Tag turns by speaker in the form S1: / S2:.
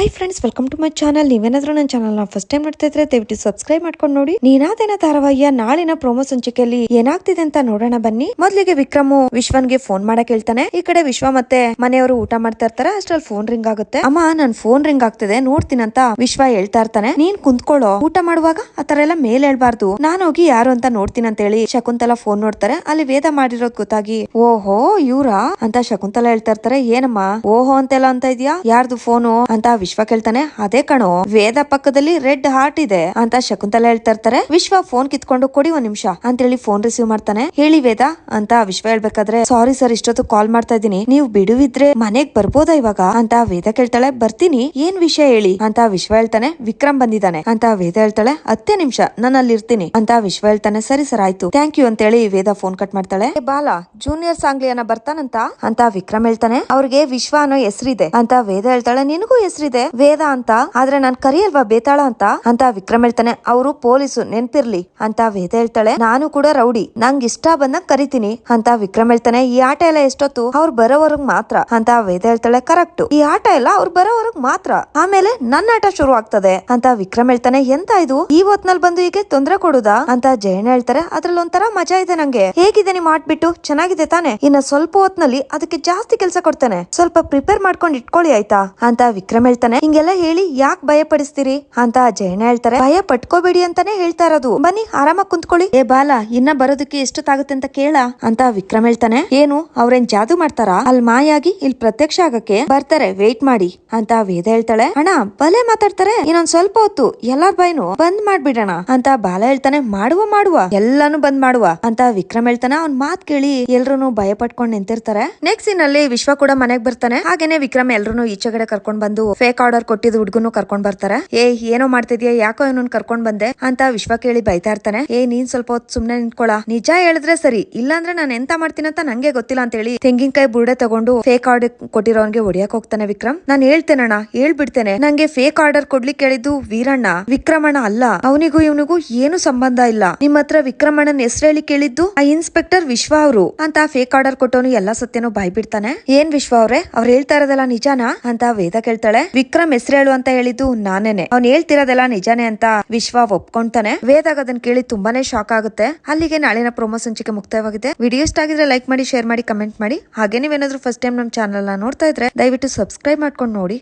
S1: Hi friends welcome to my channel ನೀವೇನಾದ್ರೂ ನನ್ನ ಚಾನಲ್ನ ಫಸ್ಟ್ ಟೈಮ್ ನೋಡ್ತಾ ಇದ್ರೆ ದಯವಿಟ್ಟು ಸಬ್ಸ್ಕ್ರೈಬ್ ಮಾಡ್ಕೊಂಡು ನೋಡಿ. ನೀನಾದೇನ ಧಾರಾವಾಹಿಯ ನಾಳಿನ ಪ್ರೋಮೋ ಸಂಚಿಕೆಯಲ್ಲಿ ಏನಾಗ್ತಿದೆ ಅಂತ ನೋಡೋಣ ಬನ್ನಿ. ಮೊದ್ಲಿಗೆ ವಿಕ್ರಮು ವಿಶ್ವನ್ಗೆ ಫೋನ್ ಮಾಡಕ್ ಹೇಳ್ತಾನೆ. ಈ ಕಡೆ ವಿಶ್ವ ಮತ್ತೆ ಮನೆಯವರು ಊಟ ಮಾಡ್ತಾ ಇರ್ತಾರೆ. ಅಷ್ಟ್ರಲ್ಲಿ ಫೋನ್ ರಿಂಗ್ ಆಗುತ್ತೆ. ಅಮ್ಮ, ನನ್ ಫೋನ್ ರಿಂಗ್ ಆಗ್ತಿದೆ. ನೋಡ್ತೀನಂತ ವಿಶ್ವ ಹೇಳ್ತಾ ಇರ್ತಾನೆ. ನೀನ್ ಕುಂತ್ಕೊಳ್ಳೋ. ಊಟ ಮಾಡುವಾಗ ಆತರ ಎಲ್ಲ ಮೇಲ್ ಹೇಳ್ಬಾರ್ದು. ನಾನು ಹೋಗಿ ಯಾರು ಅಂತ ನೋಡ್ತೀನಿ ಅಂತ ಹೇಳಿ ಶಕುಂತಲಾ ಫೋನ್ ನೋಡ್ತಾರೆ. ಅಲ್ಲಿ ವೇದ ಮಾಡಿರೋದ್ ಗೊತ್ತಾಗಿ, ಓಹೋ, ಇವ್ರಾ? ಅಂತ ಶಕುಂತಲಾ ಹೇಳ್ತಾ ಇರ್ತಾರೆ. ಏನಮ್ಮ? ಓಹೋ ಅಂತೆಲ್ಲ ಅಂತ ಇದೆಯಾ? ಯಾರ್ದು ಫೋನು ಅಂತ ಕೇಳ್ತಾನೆ ಅದೇ ಕಣೋ, ವೇದ ಪಕ್ಕದಲ್ಲಿ ರೆಡ್ ಹಾರ್ಟ್ ಇದೆ ಅಂತ ಶಕುಂತಲಾ ಹೇಳ್ತಾ ಇರ್ತಾರೆ. ವಿಶ್ವ ಫೋನ್ ಕಿತ್ಕೊಂಡು ಕೊಡಿ ಒಂದ್ ನಿಮಿಷ. ಅಂತ ಹೇಳಿ ಫೋನ್ ರಿಸೀವ್ ಮಾಡ್ತಾನೆ. ಹೇಳಿ ವೇದ, ಅಂತ ವಿಶ್ವ ಹೇಳ್ಬೇಕಾದ್ರೆ, ಸಾರಿ ಸರ್, ಇಷ್ಟೊತ್ತು ಕಾಲ್ ಮಾಡ್ತಾ ಇದೀನಿ ನೀವು ಬಿಡುವಿದ್ರೆ ಮನೆಗ್ ಬರ್ಬೋದಾ ಇವಾಗ? ಅಂತ ವೇದ ಕೇಳ್ತಾಳೆ. ಬರ್ತೀನಿ. ಏನ್ ವಿಷಯ ಹೇಳಿ? ಅಂತ ವಿಶ್ವ ಹೇಳ್ತಾನೆ. ವಿಕ್ರಮ್ ಬಂದಿದ್ದಾನೆ. ಅಂತ ವೇದ ಹೇಳ್ತಾಳೆ. ಹತ್ತೇ ನಿಮಿಷ. ನಾನು ಅಲ್ಲಿ ಇರ್ತೀನಿ ಅಂತ ವಿಶ್ವ ಹೇಳ್ತಾನೆ. ಸರಿ ಸರ್, ಆಯ್ತು. ಥ್ಯಾಂಕ್ ಯು ಅಂತ ಹೇಳಿ ವೇದ ಫೋನ್ ಕಟ್ ಮಾಡ್ತಾಳೆ. ಬಾಲ ಜೂನಿಯರ್ ಸಾಂಗ್ಲಿಯನ್ನ ಬರ್ತಾನಂತ? ಅಂತ ವಿಕ್ರಮ್ ಹೇಳ್ತಾನೆ. ಅವ್ರಿಗೆ ವಿಶ್ವ ಅನ್ನೋ ಹೆಸರಿದೆ. ಅಂತ ವೇದ ಹೇಳ್ತಾಳೆ. ನಿನಗೂ ಹೆಸರಿದೆ? ವೇದ ಅಂತ, ಆದ್ರೆ ನಾನ್ ಕರಿಯಲ್ವಾ ಬೇತಾಳ ಅಂತ? ಅಂತ ವಿಕ್ರಮ್ ಹೇಳ್ತಾನೆ, ಅವರು ಪೊಲೀಸು, ನೆನ್ಪಿರ್ಲಿ ಅಂತ ವೇದ ಹೇಳ್ತಾಳೆ. ನಾನು ಕೂಡ ರೌಡಿ, ನಂಗ್ ಇಷ್ಟ ಬಂದಂಗ್ ಕರಿತೀನಿ ಅಂತ ವಿಕ್ರಮ್ ಹೇಳ್ತಾನೆ. ಈ ಆಟ ಎಲ್ಲ ಎಷ್ಟೊತ್ತು? ಅವ್ರು ಬರೋವರ್ಗ್ ಮಾತ್ರ ಅಂತ ವೇದ ಹೇಳ್ತಾಳೆ. ಕರೆಕ್ಟ್, ಈ ಆಟ ಎಲ್ಲ ಅವ್ರು ಬರೋವರೆಗ್ ಮಾತ್ರ, ಆಮೇಲೆ ನನ್ನ ಆಟ ಶುರು ಆಗ್ತದೆ ಅಂತ ವಿಕ್ರಮ್ ಹೇಳ್ತಾನೆ. ಎಂತ ಇದು? ಈ ಹೊತ್ನಲ್ಲಿ ಬಂದು ಹೀಗೆ ತೊಂದ್ರೆ ಕೊಡುದಾ? ಅಂತ ಜಯಣ್ಣ ಹೇಳ್ತಾರೆ. ಅದ್ರಲ್ಲಿ ಒಂಥರ ಮಜಾ ಇದೆ ನಂಗೆ. ಹೇಗಿದೆ ನೀವು ಮಾಡ್ಬಿಟ್ಟು ಚೆನ್ನಾಗಿದೆ ತಾನೆ. ಇನ್ನ ಸ್ವಲ್ಪ ಹೊತ್ನಲ್ಲಿ ಅದಕ್ಕೆ ಜಾಸ್ತಿ ಕೆಲಸ ಕೊಡ್ತಾನೆ. ಸ್ವಲ್ಪ ಪ್ರಿಪೇರ್ ಮಾಡ್ಕೊಂಡು ಇಟ್ಕೊಳ್ಳಿ ಆಯ್ತಾ? ಅಂತ ವಿಕ್ರಮ್ ಹೇಳ್ತಾನೆ. ಹಿಂಗೆಲ್ಲ ಹೇಳಿ ಯಾಕೆ ಭಯ ಪಡಿಸ್ತೀರಿ ಅಂತ ಜಯಣ್ಣ ಹೇಳ್ತಾರೆ, ಭಯ ಪಟ್ಕೋಬೇಡಿ ಅಂತಾನೆ ಹೇಳ್ತಾ ಇರೋದು. ಬನ್ನಿ, ಆರಾಮಾಗಿ ಕುಂತ್ಕೊಳ್ಳಿ. ಏ ಬಾಲ, ಇನ್ನ ಬರೋದಕ್ಕೆ ತಾಗುತ್ತೆ ಅಂತ ಕೇಳ, ಅಂತ ವಿಕ್ರಮ್ ಹೇಳ್ತಾನೆ. ಏನು, ಅವ್ರೇನ್ ಜಾದು ಮಾಡ್ತಾರಾ? ಅಲ್ಲಿ ಮಾಯಾಗಿ ಇಲ್ಲಿ ಪ್ರತ್ಯಕ್ಷ ಆಗಕ್ಕೆ ಬರ್ತಾರೆ ವೇಟ್ ಮಾಡಿ, ಅಂತ ವೇದ ಹೇಳ್ತಾಳೆ. ಅಣ್ಣ, ಬಲೆ ಮಾತಾಡ್ತಾರೆ, ಇನ್ನೊಂದ್ ಸ್ವಲ್ಪ ಹೊತ್ತು, ಎಲ್ಲಾರ್ ಬಾಯ್ನು ಬಂದ್ ಮಾಡ್ಬಿಡೋಣ, ಅಂತ ಬಾಲ ಹೇಳ್ತಾನೆ. ಮಾಡುವ ಮಾಡುವ, ಎಲ್ಲಾನು ಬಂದ್ ಮಾಡುವ, ಅಂತ ವಿಕ್ರಮ್ ಹೇಳ್ತಾನೆ. ಅವ್ನ್ ಮಾತ್ ಕೇಳಿ ಎಲ್ರು ಭಯ ಪಟ್ಕೊಂಡ್ ನಿಂತಿರ್ತಾರೆ. ನೆಕ್ಸ್ಟ್ ಸೀನ್ ಅಲ್ಲಿ ವಿಶ್ವ ಕೂಡ ಮನೆಗ್ ಬರ್ತಾನೆ. ಹಾಗೇನೆ ವಿಕ್ರಮ್ ಎಲ್ರು ಈಚೆಗಡೆ ಕರ್ಕೊಂಡ್ ಬಂದು ಫೇಕ್ ಆರ್ಡರ್ ಕೊಟ್ಟಿದ್ ಹುಡ್ಗನು ಕರ್ಕೊಂಡ್ ಬರ್ತಾರೆ. ಏ, ಏನೋ ಮಾಡ್ತಿದ್ಯಾ? ಯಾಕೋ ಇವನನ್ ಕರ್ಕೊಂಡ್ ಬಂದೆ? ಅಂತ ವಿಶ್ವ ಕೇಳಿ ಬೈತಾ ಇರ್ತಾನೆ. ಏ, ನೀನ್ ಸ್ವಲ್ಪ ಹೊತ್ತು ಸುಮ್ನೆ ನಿಂತ್ಕೊಳ. ನಿಜ ಹೇಳಿದ್ರೆ ಸರಿ. ಇಲ್ಲಾಂದ್ರೆ ನಾನು ಎಂತ ಮಾಡ್ತೀನಂತ ನಂಗೆ ಗೊತ್ತಿಲ್ಲ ಅಂತ ಹೇಳಿ ತೆಂಗಿನಕಾಯಿ ಬುರ್ಡೆ ತಗೊಂಡು ಫೇಕ್ ಆರ್ಡರ್ ಕೊಟ್ಟಿರೋನ್ಗೆ ಹೊಡಿಯಕ್ ಹೋಗ್ತಾನೆ ವಿಕ್ರಮ್. ನಾನು ಹೇಳ್ತೇನಣ್ಣ ಹೇಳ್ಬಿಡ್ತೇನೆ. ನಂಗೆ ಫೇಕ್ ಆರ್ಡರ್ ಕೊಡ್ಲಿಕ್ಕೆ ಹೇಳಿದ್ದು ವೀರಣ್ಣ. ವಿಕ್ರಮಣ್ಣ ಅಲ್ಲ. ಅವನಿಗೂ ಇವನಿಗೂ ಏನು ಸಂಬಂಧ ಇಲ್ಲ. ನಿಮ್ಮ ಹತ್ರ ವಿಕ್ರಮಣ್ಣನ ಹೆಸರು ಹೇಳಿ ಕೇಳಿದ್ದು ಆ ಇನ್ಸ್ಪೆಕ್ಟರ್ ವಿಶ್ವ ಅವರು. ಅಂತ ಫೇಕ್ ಆರ್ಡರ್ ಕೊಟ್ಟವನು ಎಲ್ಲಾ ಸತ್ಯನೂ ಬಾಯ್ ಬಿಡ್ತಾನೆ ಏನ್ ವಿಶ್ವ ಅವ್ರೆ? ಅವ್ರು ಹೇಳ್ತಾ ಇರೋದಲ್ಲ ನಿಜಾನಾ? ಅಂತ ವೇದ ಕೇಳ್ತಾಳೆ. ವಿಕ್ರಮ್ ಹೆಸರು ಹೇಳು ಅಂತ ಹೇಳಿದ್ದು ನಾನೇನೆ. ಅವ್ನ್ ಹೇಳ್ತಿರೋದೆಲ್ಲ ನಿಜಾನೇ ಅಂತ ವಿಶ್ವ ಒಪ್ಕೊಂತಾನೆ. ವೇದಾಗ ಅದನ್ನ ಕೇಳಿ ತುಂಬಾನೇ ಶಾಕ್ ಆಗುತ್ತೆ. ಅಲ್ಲಿಗೆ ನಾಳಿನ ಪ್ರೊಮೋ ಸಂಚಿಕೆ ಮುಕ್ತಾಯವಾಗಿದೆ ವಿಡಿಯೋ ಇಷ್ಟ ಆಗಿದ್ರೆ ಲೈಕ್ ಮಾಡಿ ಶೇರ್ ಮಾಡಿ ಕಮೆಂಟ್ ಮಾಡಿ. ಹಾಗೆ ನೀವೇನಾದ್ರೂ ಫಸ್ಟ್ ಟೈಮ್ ನಮ್ಮ ಚಾನಲ್ ನೋಡ್ತಾ ಇದ್ರೆ ದಯವಿಟ್ಟು ಸಬ್ಸ್ಕ್ರೈಬ್ ಮಾಡ್ಕೊಂಡು ನೋಡಿ.